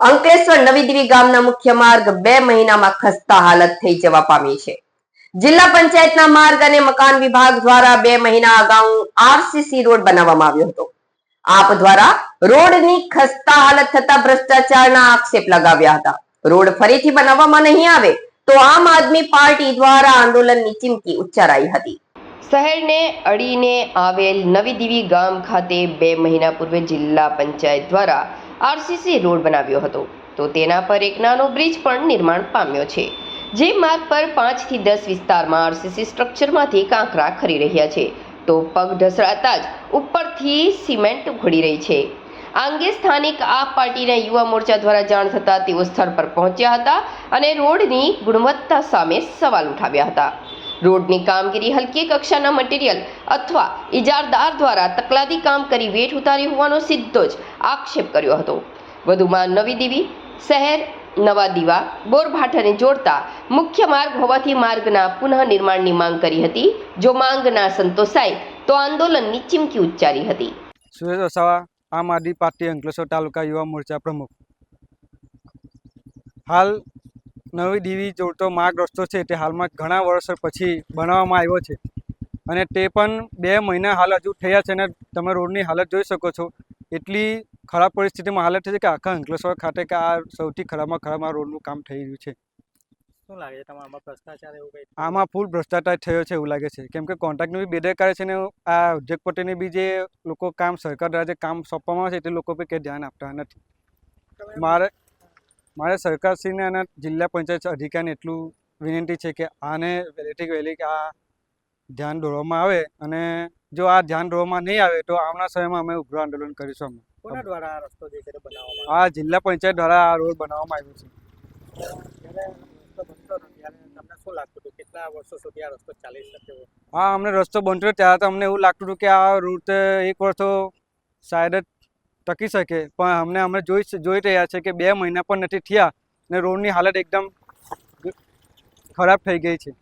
અંકલેશ્વર નવી દીવી ગામના મુખ્ય માર્ગ બે મહિનામાં ખસ્તા હાલત થઈ જવા પામી છે. જિલ્લા પંચાયતના માર્ગ અને મકાન વિભાગ દ્વારા બે મહિના અગાઉ આરસીસી રોડ બનાવવામાં આવ્યો હતો. આપ દ્વારા રોડની ખસ્તા હાલત થતા ભ્રષ્ટાચારના આક્ષેપ લગાવ્યા હતા. રોડ ફરીથી બનાવવામાં નહીં આવે તો આમ આદમી પાર્ટી દ્વારા આંદોલનની ચીમકી ઉચ્ચારાઈ હતી. શહેરને અડીને આવેલ નવી દીવી ગામ ખાતે બે મહિના પૂર્વે જિલ્લા પંચાયત દ્વારા આરસીસી રોડ બનાવ્યો હતો. તો તેના પર એક નાનો બ્રિજ પણ નિર્માણ પામ્યો છે, જે માર્ગ પર પાંચથી દસ વિસ્તારમાં આરસીસી સ્ટ્રક્ચરમાંથી કાંકરા ખરી રહ્યા છે. તો પગ ઢસડાતા જ ઉપરથી સિમેન્ટ ઉઘડી રહી છે. આ અંગે સ્થાનિક આપ પાર્ટીના યુવા મોરચા દ્વારા જાણ થતાં તેઓ સ્થળ પર પહોંચ્યા હતા અને રોડની ગુણવત્તા સામે સવાલ ઉઠાવ્યા હતા. રોડની કામગીરી હલકી કક્ષાના મટીરીયલ અથવા ઇજારદાર દ્વારા તકલાદી કામ કરી વેઠ ઉતારી હોવાનો સીધો જ આક્ષેપ કર્યો હતો. વધુમાં નવી દીવી, શહેર, નવા દીવા બોરભાઠાને જોડતા મુખ્ય માર્ગ હોવાથી માર્ગના પુનઃનિર્માણની માંગ કરી હતી. જો માંગ ના સંતોષાય, તો આંદોલનની ચીમકી ઉચ્ચારી હતી. સુરેશ વસાવા આમ આદમી પાર્ટી અંકલેશ્વર તાલુકા યુવા મોરચા પ્રમુખ. હાલ નવી દીવી જોડતો માર્ગ રસ્તો છે તે હાલમાં ઘણા વર્ષો પછી બનાવવામાં આવ્યો છે. અને તે પણ બે મહિના હાલ હજુ થયા છે અને તમે રોડની હાલત જોઈ શકો છો. એટલી ખરાબ પરિસ્થિતિમાં હાલત છે કે આખા અંકલેશ્વર ખાતે કે આ સૌથી ખરાબમાં ખરાબ આ રોડનું કામ થઈ રહ્યું છે. શું લાગે છે આમાં ભ્રષ્ટાચાર એવું કંઈ આમાં ફૂલ ભ્રષ્ટાચાર થયો છે એવું લાગે છે. કેમ કે કોન્ટ્રાક્ટની બી બેદરકારી છે ને આ ઉદ્યોગપતિને બી જે લોકો કામ સરકાર દ્વારા જે કામ સોંપવામાં આવે છે તે લોકો પર કંઈ ધ્યાન આપતા નથી. મારે મારે સરકારશ્રીને અને જિલ્લા પંચાયત અધિકારીને એટલું વિનંતી છે કે આને વહેલીથી વહેલી કે આ ધ્યાન દોરવામાં આવે અને જો આ ધ્યાન દોરવામાં નહીં આવે તો આવનાર સમયમાં અમે ઉગ્ર આંદોલન કરીશું. અમે દ્વારા આ રસ્તો જે બનાવવામાં આ જિલ્લા પંચાયત દ્વારા આ રોડ બનાવવામાં આવ્યો છે. આવ્યો જ્યારે રસ્તો બનતો હતો ત્યારે તમને શું લાગતું હતું? કેટલા વર્ષો સુધી આ રસ્તો ચાલી શકે હા અમને રસ્તો બનતો ત્યારે તો અમને એવું લાગતું હતું કે આ રૂટ એક વર્ષ તો શાયદ જ ટકી શકે. પણ અમને અમે જોઈ જોઈ રહ્યા છે કે બે મહિના પણ નથી થયા ને રોડની હાલત એકદમ ખરાબ થઈ ગઈ છે.